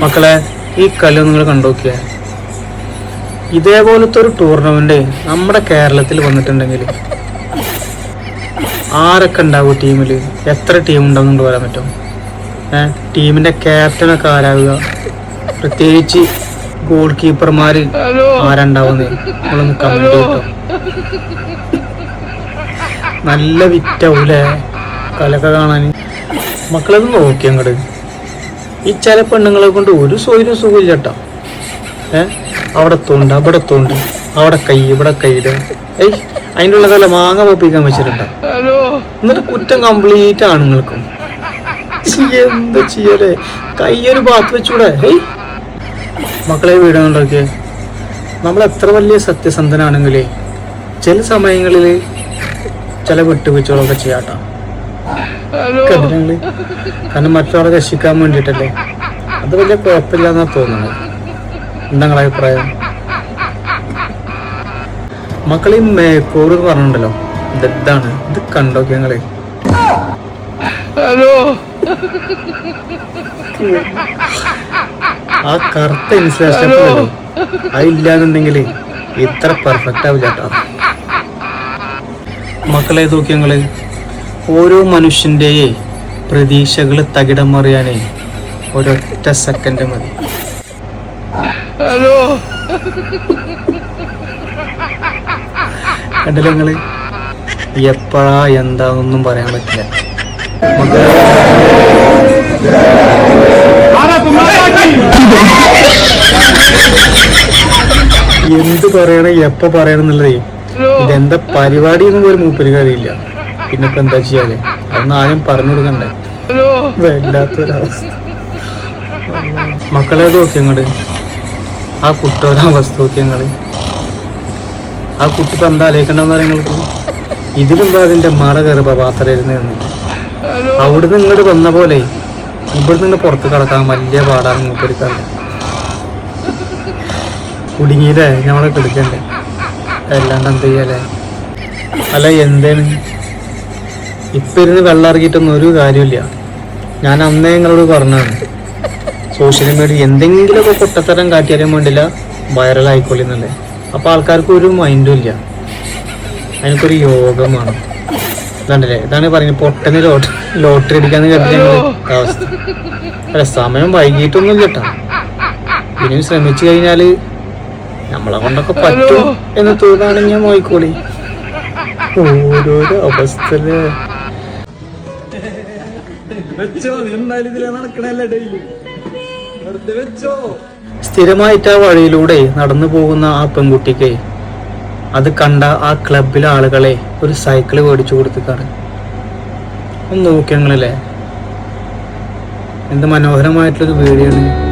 മക്കളെ ഈ കളി നിങ്ങൾ കണ്ടുനോക്കിയാൽ ഇതേപോലത്തെ ഒരു ടൂർണമെന്റ് നമ്മുടെ കേരളത്തിൽ വന്നിട്ടുണ്ടെങ്കിൽ ആരൊക്കെ ഉണ്ടാവും ടീമിൽ എത്ര ടീം ഉണ്ടാവും പറയാൻ പറ്റും? ഏഹ് ടീമിന്റെ ക്യാപ്റ്റനൊക്കെ ആരാകുക? പ്രത്യേകിച്ച് ഗോൾ കീപ്പർമാര് ആരുണ്ടാവുന്നത് നമ്മളൊന്ന് കമന്റ് കിട്ടും നല്ല വിറ്റാവൂലേ കലൊക്കെ കാണാൻ. മക്കളത് നോക്കി അങ്ങോട്ട് ഈ ചില പെണ്ണുങ്ങളെ കൊണ്ട് ഒരു സൗകര്യം സുഖമില്ല കേട്ടോ ഏ? അവിടെ തോണ്ട് അവിടെ തോണ്ട് അവിടെ കൈ ഇവിടെ കൈയിട് ഏയ് അതിന്റെ ഉള്ള കല മാങ്ങ പൊപ്പിക്കാൻ വെച്ചിട്ടുണ്ടോ? എന്നിട്ട് കുറ്റം കംപ്ലീറ്റ് ആണുങ്ങൾക്കും ഛി, എന്ത് ചെയ്യലേ? കൈയൊരു ഭാഗത്ത് വെച്ചൂടെ? ഏയ്. മക്കളെ വീഡിയോ ഉണ്ടാക്കിയേ നമ്മൾ എത്ര വലിയ സത്യസന്ധനാണെങ്കിലേ ചില സമയങ്ങളിൽ ചില വിട്ടുവീഴ്ചകളൊക്കെ ചെയ്യാട്ടോ കണ്ടിട്ടുണ്ടെങ്കിൽ കാരണം മറ്റൊരാളെ രക്ഷിക്കാൻ വേണ്ടിയിട്ടല്ലേ? അത് വലിയ കുഴപ്പമില്ല എന്നാ തോന്നുന്നത്. എന്താ നിങ്ങളെ അഭിപ്രായം? മക്കളെ മേക്കോറ് പറഞ്ഞിട്ടുണ്ടല്ലോ. ഇത് ഇതാണ്. ഇത് കണ്ടോക്കെ ഞങ്ങൾ ആ കറുത്ത ഇൻസുലേഷൻ അതില്ലാന്നുണ്ടെങ്കിൽ ഇത്ര പെർഫെക്റ്റ് ആവില്ല കേട്ടോ. മക്കളെ നോക്കി ഞങ്ങൾ ഓരോ മനുഷ്യന്റെയും പ്രതീക്ഷകൾ തകിടം മറിയാനേ ഒരൊറ്റ സെക്കൻഡ് മതി. കണ്ടില്ല നിങ്ങൾ? എപ്പോഴാ എന്താണെന്നൊന്നും പറയാൻ പറ്റില്ല. എന്ത് പറയണം എപ്പോ പറയണം എന്നുള്ളതേ ഇതെന്താ പരിപാടി മൂപ്പര് അറിയില്ല. പിന്നെ ഇപ്പൊ എന്താ ചെയ്യാൽ? അതൊന്നും ആരും പറഞ്ഞു കൊടുക്കണ്ടേ? വേണ്ടാത്തൊരവസ്ഥ. മക്കളെ നോക്കി അങ്ങോട്ട് ആ കുട്ടിയുടെ അവസ്ഥ നോക്കി ഞങ്ങൾ ആ കുട്ടി ഇപ്പൊ എന്താ ആലോചിക്കണ്ടെന്ന് പറയുന്നത് ഇതിലെന്താ അതിന്റെ മറ ഗർഭപാത്രമായിരുന്നു അവിടുന്ന് ഇങ്ങോട്ട് വന്ന പോലെ ഇവിടുന്ന് നിന്ന് പുറത്ത് കിടക്കാൻ വലിയ പാടാണ് മൂപ്പരിക്കാറ് കുടുങ്ങിയില്ലേ? ഞമ്മളെ കിടക്കണ്ടേ? അല്ലാണ്ട് എന്ത് ചെയ്യല്ലേ അല്ല എന്തേന് ഇപ്പൊ ഇരുന്ന് വെള്ളം ഇറങ്ങിയിട്ടൊന്നും ഒരു കാര്യമില്ല ഞാൻ അന്നേ നിങ്ങളോട് പറഞ്ഞാണ് സോഷ്യൽ മീഡിയ എന്തെങ്കിലുമൊക്കെ പൊട്ടത്തരം കാട്ടിയാലും വേണ്ടില്ല വൈറലായിക്കൊള്ളുന്നല്ലേ അപ്പൊ ആൾക്കാർക്ക് ഒരു മൈൻഡും ഇല്ല. അതിനൊരു യോഗമാണ്. ഇതാണ്ടല്ലേ? ഇതാണ് പറയുന്നത് പൊട്ടന് ലോട്ടറി ലോട്ടറി അടിക്കാന്ന് കേട്ടിട്ട് അവസ്ഥ. അല്ല സമയം വൈകിട്ടൊന്നും കേട്ടാ ഇനിയും ശ്രമിച്ചു കഴിഞ്ഞാൽ നമ്മളെ കൊണ്ടൊക്കെ പറ്റും എന്ന് തോന്നുകയാണെങ്കിൽ നോയിക്കോളി. ഓരോരോ അവസ്ഥയിൽ സ്ഥിരമായിട്ട് ആ വഴിയിലൂടെ നടന്നു പോകുന്ന ആ പെൺകുട്ടിക്ക് അത് കണ്ട ആ ക്ലബിലെ ആളുകളെ ഒരു സൈക്കിൾ മേടിച്ചു കൊടുത്തിക്കാണ്. ഒന്ന് നോക്കിയങ്ങളല്ലേ എന്ത് മനോഹരമായിട്ടുള്ളൊരു വീഡിയോ ആണ്.